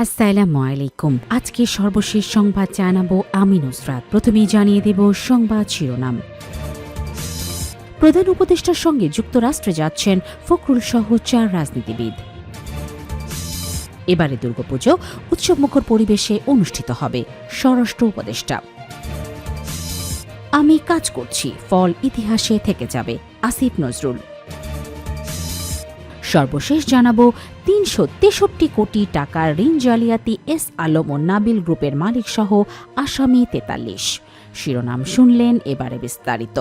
আসসালামু আলাইকুম। আজকে সর্বশেষ সংবাদ জানাব আমি নুসরাত। প্রথমেই জানিয়ে দেব সংবাদ শিরোনাম। প্রধান উপদেষ্টার সঙ্গে যুক্তরাষ্ট্রে যাচ্ছেন ফখরুল সহ চার রাজনীতিবিদ। এবারে দুর্গাপুজো উৎসবমুখর পরিবেশে অনুষ্ঠিত হবে, স্বরাষ্ট্র উপদেষ্টা। আমি কাজ করছি, ফল ইতিহাসে থেকে যাবে, আসিফ নজরুল। সর্বশেষ জানাব, তিনশো তেষট্টি কোটি টাকার ঋণ জালিয়াতি এস আলম ও নাবিল গ্রুপের মালিক সহ আসামি তেতাল্লিশ। শিরোনাম শুনলেন এবারে বিস্তারিত।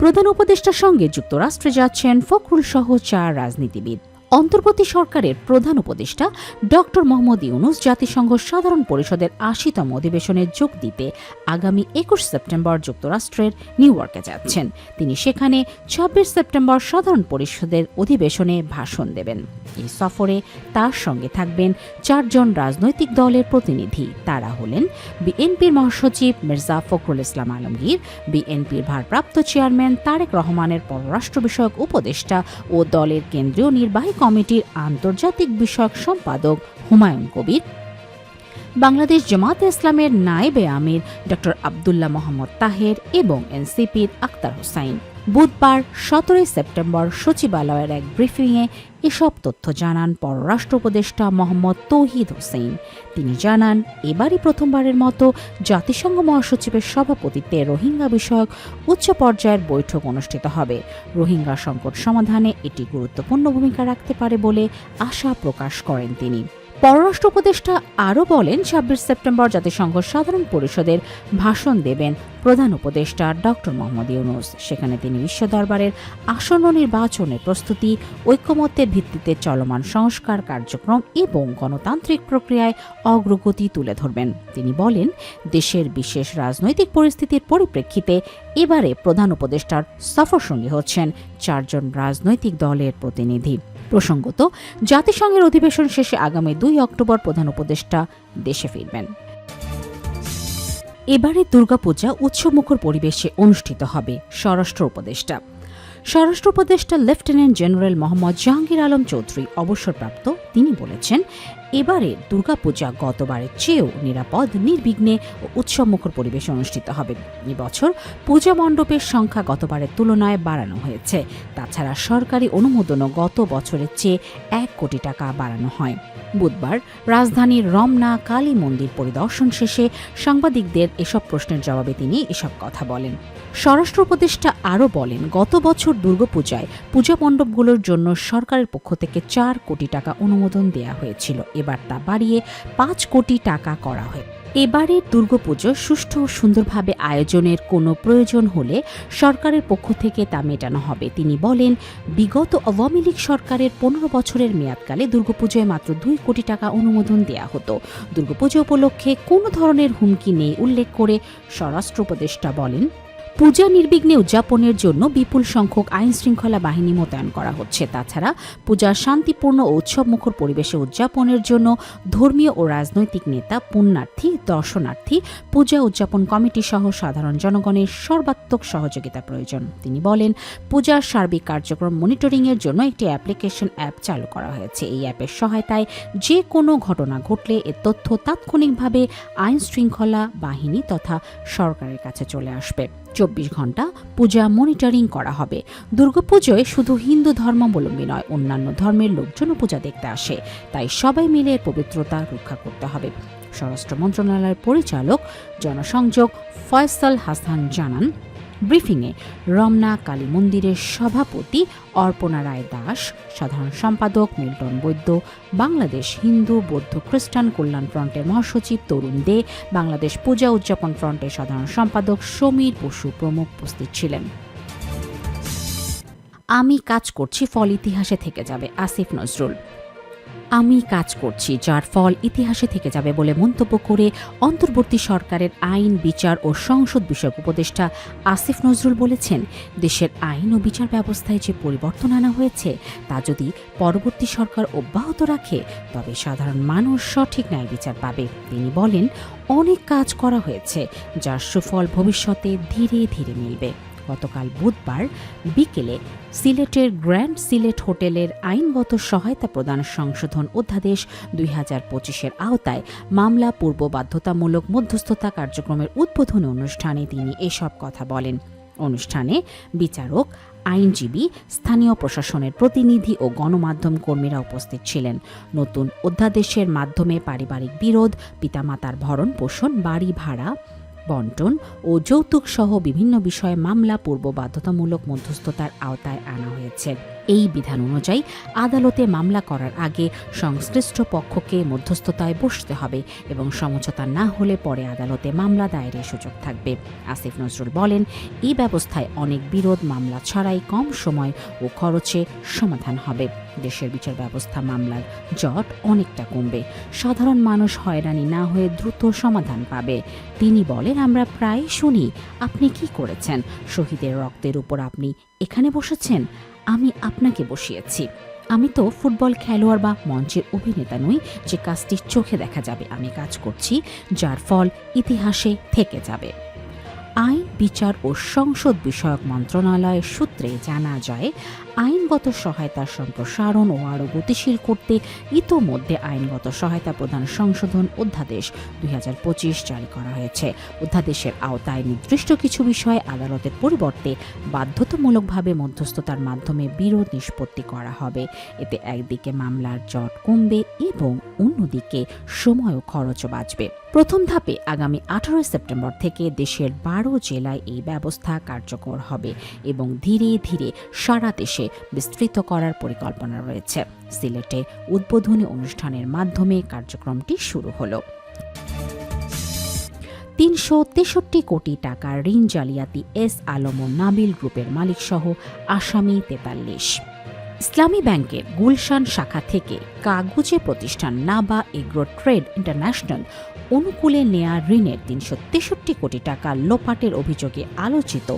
প্রধান উপদেষ্টার সঙ্গে যুক্তরাষ্ট্রে যাচ্ছেন ফখরুল সহ চার রাজনীতিবিদ। অন্তর্বর্তী সরকারের প্রধান উপদেষ্টা ড মোহাম্মদ ইউনুস জাতিসংঘ সাধারণ পরিষদের আশিতম অধিবেশনে যোগ দিতে আগামী একুশ সেপ্টেম্বর যুক্তরাষ্ট্রের নিউ ইয়র্কে যাচ্ছেন। তিনি সেখানে ছাব্বিশ সেপ্টেম্বর সাধারণ পরিষদের অধিবেশনে ভাষণ দেবেন। এই সফরে তার সঙ্গে থাকবেন চারজন রাজনৈতিক দলের প্রতিনিধি। তারা হলেন বিএনপির মহাসচিব মির্জা ফখরুল ইসলাম আলমগীর, বিএনপির ভারপ্রাপ্ত চেয়ারম্যান তারেক রহমানের পররাষ্ট্র বিষয়ক উপদেষ্টা ও দলের কেন্দ্রীয় নির্বাহী কমিটির আন্তর্জাতিক বিষয়ক সম্পাদক হুমায়ুন কবির, বাংলাদেশ জামাতে ইসলামের নায়েবে আমির ড আবদুল্লাহ মোহাম্মদ তাহের এবং এনসিপির আক্তার হোসাইন। বুধবার সতেরোই সেপ্টেম্বর সচিবালয়ের এক ব্রিফিংয়ে এসব তথ্য জানান পররাষ্ট্র উপদেষ্টা মোহাম্মদ তৌহিদ হোসেন। তিনি জানান, এবারই প্রথমবারের মতো জাতিসংঘ মহাসচিবের সভাপতিত্বে রোহিঙ্গা বিষয়ক উচ্চ পর্যায়ের বৈঠক অনুষ্ঠিত হবে। রোহিঙ্গা সংকট সমাধানে এটি গুরুত্বপূর্ণ ভূমিকা রাখতে পারে বলে আশা প্রকাশ করেন তিনি। পররাষ্ট্র উপদেষ্টা আরও বলেন, ছাব্বিশ সেপ্টেম্বর জাতিসংঘ সাধারণ পরিষদের ভাষণ দেবেন প্রধান উপদেষ্টা ডক্টর মোহাম্মদ ইউনুস। সেখানে তিনি বিশ্ব দরবারের আসন্ন নির্বাচনের প্রস্তুতি ঐক্যমত্যের ভিত্তিতে চলমান সংস্কার কার্যক্রম এবং গণতান্ত্রিক প্রক্রিয়ায় অগ্রগতি তুলে ধরবেন। তিনি বলেন, দেশের বিশেষ রাজনৈতিক পরিস্থিতির পরিপ্রেক্ষিতে এবারে প্রধান উপদেষ্টার সফরসঙ্গী হচ্ছেন চারজন রাজনৈতিক দলের প্রতিনিধি। প্রসঙ্গত, জাতিসংঘের অধিবেশন শেষে আগামী দুই অক্টোবর প্রধান উপদেষ্টা দেশে ফিরবেন। এবারে দুর্গাপূজা উৎসবমুখর পরিবেশে অনুষ্ঠিত হবে স্বরাষ্ট্র উপদেষ্টা। স্বরাষ্ট্র উপদেষ্টা লেফটেন্যান্ট জেনারেল মোহাম্মদ জাহাঙ্গীর আলম চৌধুরী অবসরপ্রাপ্ত, তিনি বলেছেন এবারে দুর্গাপূজা গতবারের চেয়েও নিরাপদ, নির্বিঘ্নে ও উৎসবমুখর পরিবেশে অনুষ্ঠিত হবে। এবছর পূজা মণ্ডপের সংখ্যা গতবারের তুলনায় বাড়ানো হয়েছে। তাছাড়া সরকারি অনুমোদনও গত বছরের চেয়ে এক কোটি টাকা বাড়ানো হয়। বুধবার রাজধানীর রমনা কালী মন্দির পরিদর্শন শেষে সাংবাদিকদের এসব প্রশ্নের জবাবে তিনি এসব কথা বলেন। স্বরাষ্ট্র উপদেষ্টা আরও বলেন, গত বছর দুর্গাপূজায় পূজা মণ্ডপগুলোর জন্য সরকারের পক্ষ থেকে চার কোটি টাকা অনুমোদন দেয়া হয়েছিল। এবার তা বাড়িয়ে পাঁচ কোটি টাকা করা হয়। এবারে দুর্গাপুজো সুষ্ঠু ও সুন্দরভাবে আয়োজনের কোনো প্রয়োজন হলে সরকারের পক্ষ থেকে তা মেটানো হবে। তিনি বলেন, বিগত আওয়ামী লীগ সরকারের পনেরো বছরের মেয়াদকালে দুর্গাপুজোয় মাত্র দুই কোটি টাকা অনুমোদন দেয়া হতো। দুর্গাপুজো উপলক্ষে কোনো ধরনের হুমকি নেই উল্লেখ করে স্বরাষ্ট্র উপদেষ্টা বলেন। পূজা নির্বিঘ্নে উদযাপনের জন্য বিপুল সংখ্যক আইন শৃঙ্খলা বাহিনী মোতায়েন করা হচ্ছে। তাছাড়া পূজা শান্তিপূর্ণ ও উৎসবমুখর পরিবেশে উদযাপনের জন্য ধর্মীয় ও রাজনৈতিক নেতা, পুণ্যার্থী, দর্শনার্থী, পূজা উদযাপন কমিটি সহ সাধারণ জনগণের সর্বাত্মক সহযোগিতা প্রয়োজন। তিনি বলেন পূজার সার্বিক কার্যক্রম মনিটরিংয়ের জন্য একটি অ্যাপ্লিকেশন অ্যাপ চালু করা হয়েছে। এই অ্যাপের সহায়তায় যে কোনো ঘটনা ঘটলে এ তথ্য তাৎক্ষণিকভাবে আইন শৃঙ্খলা বাহিনী তথা সরকারের কাছে চলে আসবে। চব্বিশ ঘণ্টা পূজা মনিটরিং করা হবে। দুর্গাপুজোয় শুধু হিন্দু ধর্মাবলম্বী নয়, অন্যান্য ধর্মের লোকজনও পূজা দেখতে আসে। তাই সবাই মিলে পবিত্রতা রক্ষা করতে হবে। স্বরাষ্ট্র মন্ত্রণালয়ের পরিচালক, জনসংযোগ ফয়সাল হাসান জানান ব্রিফিংয়ে রমনা কালী মন্দিরের সভাপতি অর্পণা রায় দাস, সাধারণ সম্পাদক মিল্টন বৈদ্য, বাংলাদেশ হিন্দু বৌদ্ধ খ্রিস্টান কল্যাণ ফ্রন্টের মহাসচিব তরুণ দে, বাংলাদেশ পূজা উদযাপন ফ্রন্টের সাধারণ সম্পাদক সমীর বসু প্রমুখ উপস্থিত ছিলেন। আমি কাজ করছি ফল ইতিহাসে থেকে যাবে, আসিফ নজরুল। আমি কাজ করছি, যার ফল ইতিহাসে থেকে যাবে বলে মন্তব্য করে অন্তর্বর্তী সরকারের আইন, বিচার ও সংসদ বিষয়ক উপদেষ্টা আসিফ নজরুল বলেছেন, দেশের আইন ও বিচার ব্যবস্থায় যে পরিবর্তন আনা হয়েছে, তা যদি পরবর্তী সরকার অব্যাহত রাখে, তবে সাধারণ মানুষ সঠিক ন্যায় বিচার পাবে। তিনি বলেন, অনেক কাজ করা হয়েছে, যার সুফল ভবিষ্যতে ধীরে ধীরে মিলবে। গতকাল বুধবার বিকেলে সিলেটের গ্র্যান্ড সিলেট হোটেলের আইনগত সহায়তা প্রদান সংশোধন অধ্যাদেশ দুই হাজার পঁচিশের আওতায় মামলা পূর্ব বাধ্যতামূলক মধ্যস্থতা কার্যক্রমের উদ্বোধনী অনুষ্ঠানে তিনি এসব কথা বলেন। অনুষ্ঠানে বিচারক, আইনজীবী, স্থানীয় প্রশাসনের প্রতিনিধি ও গণমাধ্যম কর্মীরা উপস্থিত ছিলেন। নতুন অধ্যাদেশের মাধ্যমে পারিবারিক বিরোধ, পিতামাতার ভরণ পোষণ বাড়ি ভাড়া বন্টন ও যৌতুক সহ বিভিন্ন বিষয়ে মামলা পূর্ব বাধ্যতামূলক মধ্যস্থতার আওতায় আনা হয়েছে। এই বিধান অনুযায়ী আদালতে মামলা করার আগে সংশ্লিষ্ট পক্ষকে মধ্যস্থতায় বসতে হবে এবং সমঝোতা না হলে পরে আদালতে মামলা দায়েরের সুযোগ থাকবে। আসিফ নজরুল বলেন, এই ব্যবস্থায় অনেক বিরোধ, মামলা ছাড়াই কম সময় ও খরচে সমাধান হবে। দেশের বিচার ব্যবস্থা মামলার জট অনেকটা কমবে। সাধারণ মানুষ হয়রানি না হয়ে দ্রুত সমাধান পাবে। তিনি বলেন, আমরা প্রায় শুনি। আপনি কি করেছেন? শহীদের রক্তের উপর আপনি এখানে বসেছেন? আমি আপনাকে বসিয়েছি। আমি তো ফুটবল খেলোয়াড় বা মঞ্চের অভিনেতা নই, যে কাজটি চোখে দেখা যাবে। আমি কাজ করছি, যার ফল ইতিহাসে থেকে যাবে। আইন বিচার ও সংসদ বিষয়ক মন্ত্রণালয়ের সূত্রে জানা যায়, আইনগত সহায়তা সম্প্রসারণ ও আরও গতিশীল করতে ইতোমধ্যে আইনগত সহায়তা প্রদান সংশোধন অধ্যাদেশ দুই হাজার পঁচিশ জারি করা হয়েছে। অধ্যাদেশের আওতায় নির্দিষ্ট কিছু বিষয়ে আদালতের পরিবর্তে বাধ্যতামূলকভাবে মধ্যস্থতার মাধ্যমে বিরোধ নিষ্পত্তি করা হবে। এতে একদিকে মামলার জট কমবে এবং অন্যদিকে সময় ও খরচও বাঁচবে। প্রথম ধাপে আগামী আঠারোই সেপ্টেম্বর থেকে দেশের বারো জেলায় এই ব্যবস্থা কার্যকর হবে এবং ধীরে ধীরে সারা দেশে বিস্তৃত করার পরিকল্পনা রয়েছে। সিলেটে উদ্বোধনী অনুষ্ঠানের মাধ্যমে কার্যক্রমটি শুরু হলো। তিনশো তেষট্টি কোটি টাকার ঋণ জালিয়াতি এস আলম ও নাবিল গ্রুপের মালিক সহ আসামি তেতাল্লিশ। ইসলামী ব্যাংকের গুলশান শাখা থেকে কাগুজে প্রতিষ্ঠান নাবা এগ্রো ট্রেড ইন্টারন্যাশনাল অনুকূলে নেয়া ঋণের তিনশো তেষট্টি কোটি টাকা লোপাটের অভিযোগে আলোচিত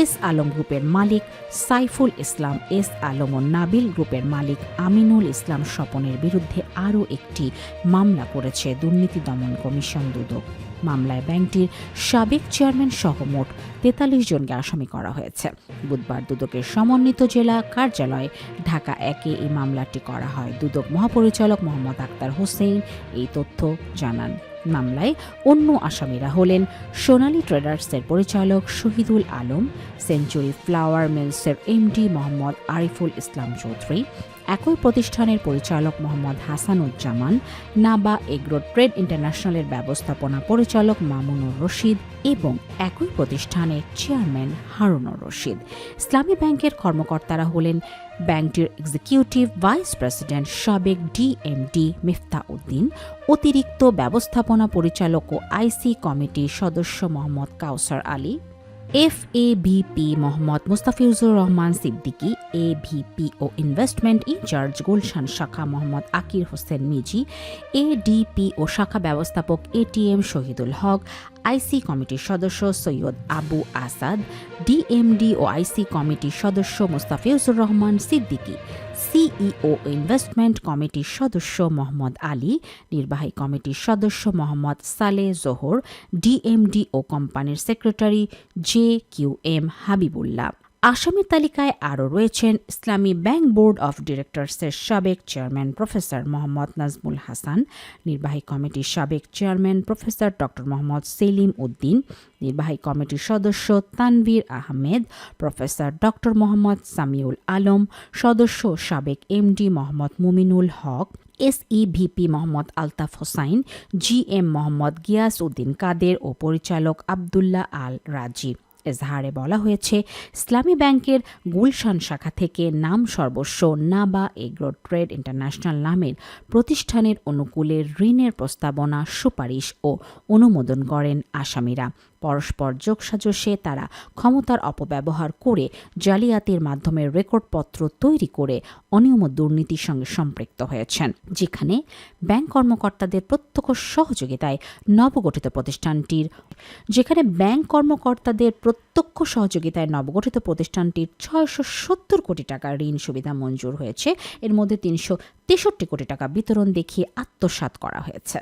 এস আলম গ্রুপের মালিক সাইফুল ইসলাম, এস আলম ও নাবিল গ্রুপের মালিক আমিনুল ইসলাম স্বপনের বিরুদ্ধে আরও একটি মামলা করেছে দুর্নীতি দমন কমিশন দুদক। মামলায় ব্যাংকটির সাবেক চেয়ারম্যান সহ মোট তেতাল্লিশ জনকে আসামি করা হয়েছে। বুধবার দুদকের সমন্বিত জেলা কার্যালয়ে ঢাকা একে এই মামলাটি করা হয়। দুদক মহাপরিচালক মোহাম্মদ আক্তার হোসেন এই তথ্য জানান। মামলায় অন্য আসামিরা হলেন সোনালী ট্রেডার্সের পরিচালক শহীদুল আলম, সেঞ্চুরি ফ্লাওয়ার মিলসের এমডি মোহাম্মদ আরিফুল ইসলাম চৌধুরী একই প্রতিষ্ঠানের পরিচালক মোহাম্মদ হাসানুজ্জামান, নাবা এগ্রো ট্রেড ইন্টারন্যাশনালের ব্যবস্থাপনা পরিচালক মামুনুর রশিদ এবং একই প্রতিষ্ঠানের চেয়ারম্যান হারুনুর রশিদ। ইসলামী ব্যাংকের কর্মকর্তারা হলেন ব্যাংকটির এক্সিকিউটিভ ভাইস প্রেসিডেন্ট সাবেক ডিএমডি মিফতা উদ্দিন অতিরিক্ত ব্যবস্থাপনা পরিচালক ও আইসি কমিটির সদস্য Mohammad Kawsar Ali F A VP Mohammad Mustafizur Rahman Siddiqui A VP O investment in charge Gulshan শাখা মোহাম্মদ আকির হোসেন মিজি এডিপি ও শাখা ব্যবস্থাপক এটিএম শহীদুল হক আইসি কমিটির সদস্য সৈয়দ আবু আসাদ ডিএমডি ও আইসি কমিটির সদস্য মুস্তাফিজুর রহমান সিদ্দিকী সিইও ইনভেস্টমেন্ট কমিটির সদস্য মোহাম্মদ আলী, নির্বাহী কমিটির সদস্য মোহাম্মদ সালে জোহর ডিএমডি ও কোম্পানির secretary J Q M Habibullah. আসামির তালিকায় আরও রয়েছেন ইসলামী ব্যাংক বোর্ড অফ ডিরেক্টরসের সাবেক চেয়ারম্যান প্রফেসর মোহাম্মদ নাজমুল হাসান, নির্বাহী কমিটির সাবেক chairman professor doctor Mohammad Selim Uddin, নির্বাহী কমিটির সদস্য তানভীর আহমেদ, প্রফেসর ডক্টর মোহাম্মদ সামিউল আলম, সদস্য সাবেক MD Mohammad Mominul Haque S E SEVP Mohammad Altaf Hossain G M Mohammad Gias Uddin Kader ও পরিচালক আবদুল্লাহ আল রাজীব এজাহারে বলা হয়েছে, ইসলামী ব্যাংকের গুলশান শাখা থেকে নাম সর্বস্ব নাবা এগ্রো ট্রেড ইন্টারন্যাশনাল নামের প্রতিষ্ঠানের অনুকূলে ঋণের প্রস্তাবনা সুপারিশ ও অনুমোদন করেন আসামিরা। পরস্পর যোগসাজশে তারা ক্ষমতার অপব্যবহার করে জালিয়াতির মাধ্যমে রেকর্ডপত্র তৈরি করে অনিয়ম দুর্নীতির সঙ্গে সম্পৃক্ত হয়েছেন, যেখানে ব্যাংক কর্মকর্তাদের প্রত্যক্ষ সহযোগিতায় নবগঠিত প্রতিষ্ঠানটির, যেখানে ব্যাংক কর্মকর্তাদের প্রত্যক্ষ সহযোগিতায় নবগঠিত প্রতিষ্ঠানটির ছয়শো সত্তর কোটি টাকার ঋণ সুবিধা মঞ্জুর হয়েছে। এর মধ্যে তিনশো তেষট্টি কোটি টাকা বিতরণ দেখিয়ে আত্মসাৎ করা হয়েছে।